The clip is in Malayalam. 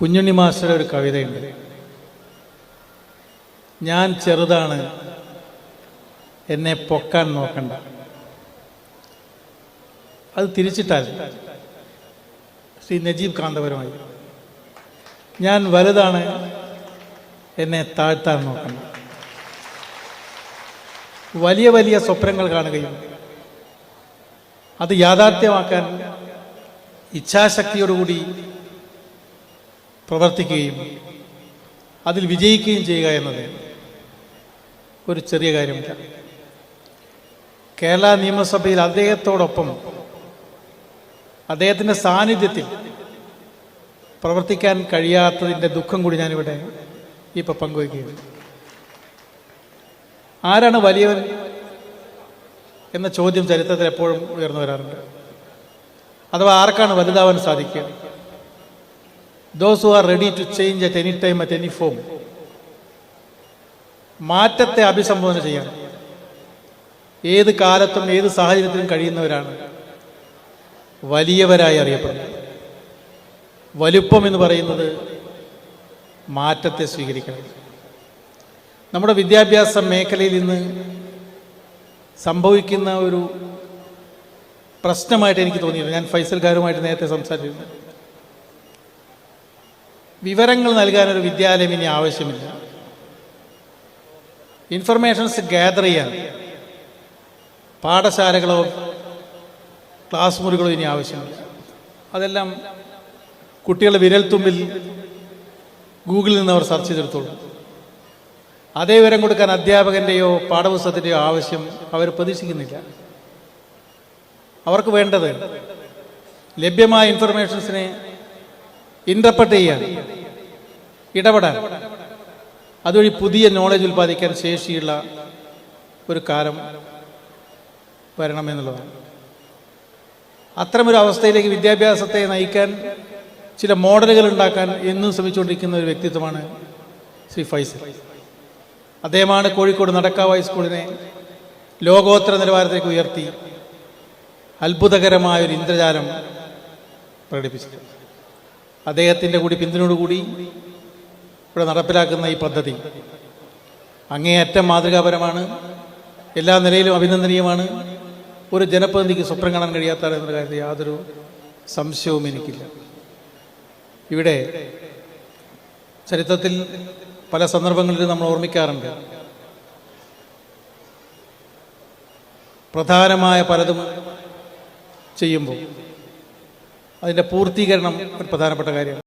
കുഞ്ഞുണ്ണി മാസ്റ്ററുടെ ഒരു കവിതയുണ്ട്. ഞാൻ ചെറുതാണ് എന്നെ പൊക്കാൻ നോക്കണ്ട. അത് തിരിച്ചിട്ടാൽ ശ്രീ നജീബ് കാന്തപുരമായി. ഞാൻ വലുതാണ് എന്നെ താഴ്ത്താൻ നോക്കണ്ട. വലിയ വലിയ സ്വപ്നങ്ങൾ കാണുകയും അത് യാഥാർത്ഥ്യമാക്കാൻ ഇച്ഛാശക്തിയോടുകൂടി പ്രവർത്തിക്കുകയും അതിൽ വിജയിക്കുകയും ചെയ്യുക എന്നത് ഒരു ചെറിയ കാര്യമില്ല. കേരള നിയമസഭയിൽ അദ്ദേഹത്തോടൊപ്പം അദ്ദേഹത്തിന്റെ സാന്നിധ്യത്തിൽ പ്രവർത്തിക്കാൻ കഴിയാത്തതിന്റെ ദുഃഖം കൂടി ഞാനിവിടെ ഇപ്പോൾ പങ്കുവയ്ക്കുകയാണ്. ആരാണ് വലിയവൻ എന്ന ചോദ്യം ചരിത്രത്തിൽ എപ്പോഴും ഉയർന്നു വരാറുണ്ട്. അഥവാ ആർക്കാണ് വലുതാവാൻ സാധിക്കുക? Those who are ready to change at any time at any form മാറ്റത്തെ അഭിസംബോധന ചെയ്യാൻ. ഏത് കാലത്തും ഏത് സാഹചര്യത്തിലും കഴിയുന്നവരാണ്. വലിയവരായി അറിയപ്പെടുന്നത്. വലുപ്പം എന്ന് പറയുന്നത് മാറ്റത്തെ സ്വീകരിക്കണം. നമ്മുടെ വിദ്യാഭ്യാസ മേഖലയിൽ ഇന്ന് സംഭവിക്കുന്ന ഒരു പ്രശ്നമായിട്ട് എനിക്ക് തോന്നിയിരുന്നു ഞാൻ ഫൈസൽക്കാരുമായിട്ട് നേരത്തെ സംസാരിച്ചിരുന്നു. വിവരങ്ങൾ നൽകാനൊരു വിദ്യാലയം ഇനി ആവശ്യമില്ല. ഇൻഫർമേഷൻസ് ഗ്യാദർ ചെയ്യാൻ പാഠശാലകളോ ക്ലാസ് മുറികളോ ഇനി ആവശ്യമില്ല. അതെല്ലാം കുട്ടികളുടെ വിരൽത്തുമ്പിൽ ഗൂഗിളിൽ നിന്ന് അവർ സെർച്ച് ചെയ്തെടുത്തോളൂ. അതേ വിവരം കൊടുക്കാൻ അധ്യാപകന്റെയോ പാഠപുസ്തകത്തിന്റെയോ ആവശ്യം അവർ പ്രതീക്ഷിക്കുന്നില്ല. അവർക്ക് വേണ്ടത് ലഭ്യമായ ഇൻഫർമേഷൻസിനെ ഇന്റർപ്രറ്റ് ചെയ്യാൻ. ഇടപെടാൻ. അതുവഴി പുതിയ നോളജ് ഉൽപ്പാദിക്കാൻ ശേഷിയുള്ള ഒരു കാലം വരണമെന്നുള്ളതാണ്. അത്തരമൊരു അവസ്ഥയിലേക്ക് വിദ്യാഭ്യാസത്തെ നയിക്കാൻ ചില മോഡലുകൾ ഉണ്ടാക്കാൻ എന്നും ശ്രമിച്ചുകൊണ്ടിരിക്കുന്ന ഒരു വ്യക്തിത്വമാണ് ശ്രീ ഫൈസൽ. അദ്ദേഹമാണ് കോഴിക്കോട് നടക്കാവ് ഹൈസ്കൂളിനെ ലോകോത്തര നിലവാരത്തേക്ക് ഉയർത്തി അത്ഭുതകരമായ ഒരു ഇന്ദ്രജാലം പ്രകടിപ്പിച്ചത്. അദ്ദേഹത്തിന്റെ കൂടി പിന്തുണയോടുകൂടി ഇവിടെ നടപ്പിലാക്കുന്ന ഈ പദ്ധതി. അങ്ങേയറ്റം മാതൃകാപരമാണ്. എല്ലാ നിലയിലും അഭിനന്ദനീയമാണ്. ഒരു ജനപ്രതിനിധിക്ക് സ്വപ്നം കാണാൻ കഴിയാത്ത എന്ന കാര്യത്തിൽ യാതൊരു സംശയവും എനിക്കില്ല. ഇവിടെ ചരിത്രത്തിൽ പല സന്ദർഭങ്ങളിലും നമ്മൾ ഓർമ്മിക്കാറുണ്ട്. പ്രധാനമായ പലതും ചെയ്യുമ്പോൾ അതിന്റെ പൂർത്തീകരണം ഒരു പ്രധാനപ്പെട്ട കാര്യമാണ്.